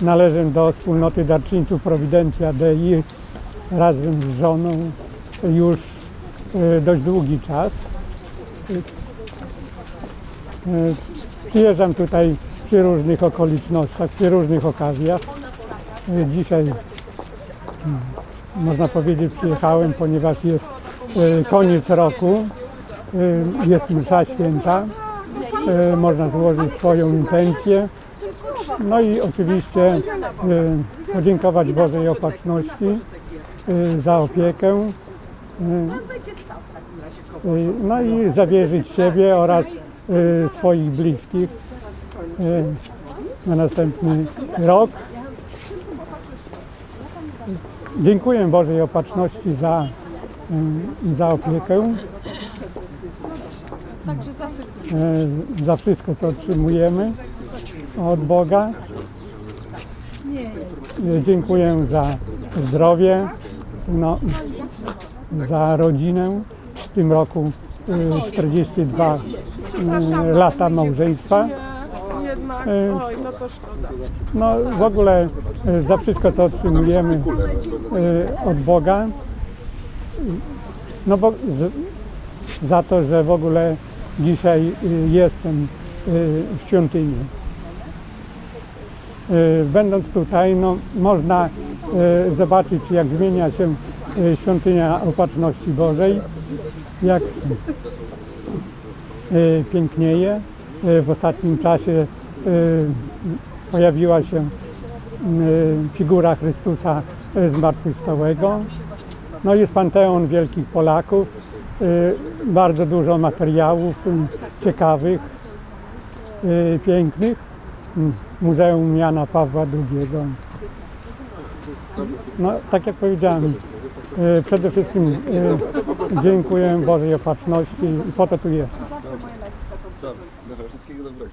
należę do wspólnoty darczyńców Providentia Dei razem z żoną już e, dość długi czas. E, Przyjeżdżam tutaj przy różnych okolicznościach, przy różnych okazjach. E, Dzisiaj mm, można powiedzieć przyjechałem, ponieważ jest koniec roku, jest msza święta, można złożyć swoją intencję. No i oczywiście e, podziękować Bożej Opatrzności e, za opiekę. e, No i zawierzyć siebie oraz swoich bliskich na następny rok. Dziękuję Bożej Opatrzności za, za opiekę, za wszystko, co otrzymujemy od Boga. Dziękuję za zdrowie, no, za rodzinę. W tym roku e, 42 e, lata małżeństwa. Oj, no w ogóle za wszystko, co otrzymujemy od Boga. No bo za to, że w ogóle dzisiaj jestem w świątyni. E, Będąc tutaj, no, można e, zobaczyć, jak zmienia się e, świątynia Opatrzności Bożej, jak pięknieje. W ostatnim czasie pojawiła się figura Chrystusa zmartwychwstałego. No jest Panteon Wielkich Polaków, bardzo dużo materiałów ciekawych, pięknych. Muzeum Jana Pawła II. No, tak jak powiedziałem, e, przede wszystkim e, dziękuję Bożej Opatrzności i po to tu. Dobra, wszystkiego dobrego.